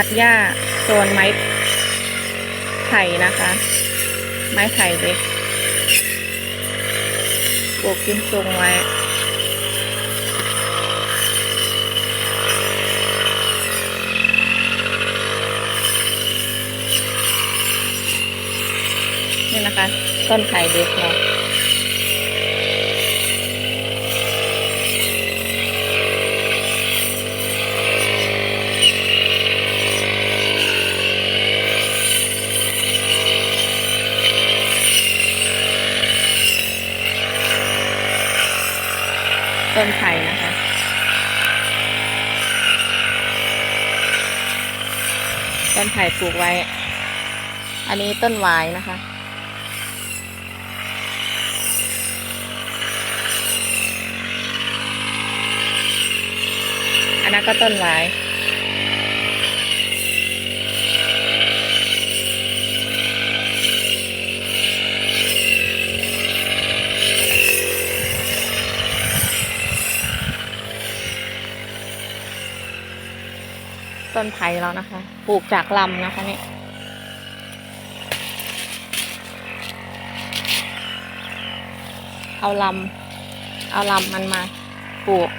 ตัดหญ้าโซนไม้ไผ่นะคะ ไม้ไผ่เล็กปลูกกินทรงไว้นี่นะคะ ต้นไผ่เล็กเนาะ ต้นไผ่นะคะ ต้นไผ่ปลูกไว้ อันนี้ต้นวายนะคะ อันนั้นก็ต้นหวาย ต้นไผ่แล้วนะคะ ปลูกจากลำนะคะนี่เอาลำเอาลำมันมาปลูก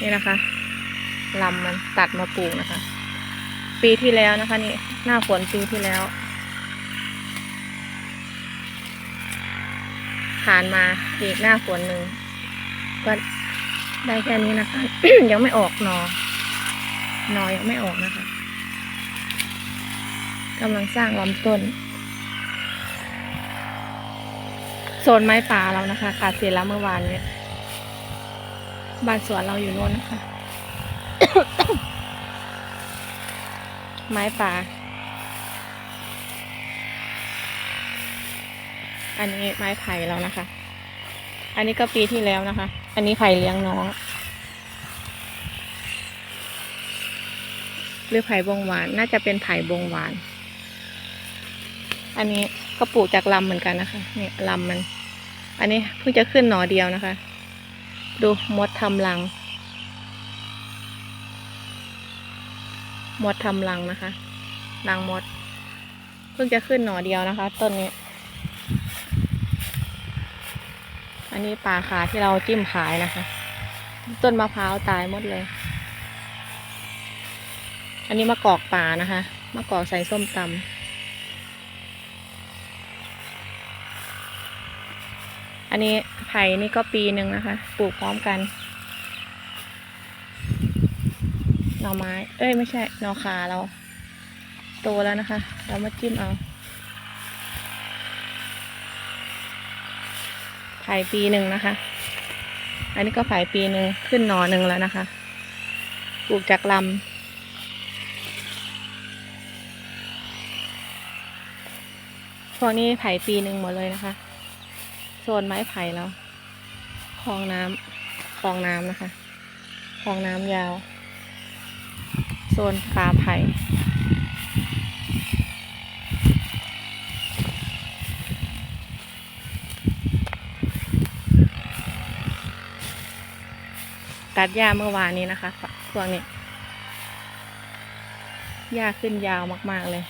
นี่นะคะลำมันตัดมาปลูกนะคะ ปีที่แล้วนะคะ นี่หน้าฝนปีที่แล้ว ผ่านมาอีกหน้าฝนหนึ่งก็ได้แค่นี้นะคะ ยังไม่ออกหนอ นอยังไม่ออกนะคะกำลังสร้างลำต้นโซนไม้ป่าเรานะคะขาดเสียแล้วเมื่อวานเนี่ยบ้านสวนเราอยู่โน่นนะคะ ไม้ป่า อันนี้ไม้ไผ่แล้วนะคะ อันนี้ก็ปีที่แล้วนะคะ อันนี้ไผ่เลี้ยงน้อง หรือไผ่บงหวาน น่าจะเป็นไผ่บงหวาน อันนี้ก็ปลูกจากลำเหมือนกันนะคะ เนี่ยลำมัน อันนี้เพิ่งจะขึ้นหน่อเดียวนะคะ ดูมดทำรัง มดทำรังนะคะ รังมด เพิ่งจะขึ้นหน่อเดียวนะคะ ต้นนี้ อันนี้ปลาขาที่เราจิ้มขายนะคะ ต้นมะพร้าวตายหมดเลย อันนี้มะกอกป่านะคะมะกอกใส่ส้มตำอันนี้ไผ่นี่ก็ปีหนึ่งนะคะ ปลูกพร้อมกัน หน่อไม้ เอ้ยไม่ใช่ หน่อขาเรา โตแล้วนะคะ เรามาจิ้มเอา ไผ่ปีหนึ่งนะคะ อันนี้ก็ไผ่ปีหนึ่งขึ้นหน่อหนึ่งแล้วนะคะ ปลูกจากลำ พวกนี้ไผ่ปีหนึ่งหมดเลยนะคะ โซนไม้ไผ่แล้วคลองน้ำคลองน้ำนะคะคลองน้ำยาว โซนป่าไผ่ตัดหญ้าเมื่อวานนี้นะคะพวกนี้หญ้าขึ้นยาวมาก ๆ เลย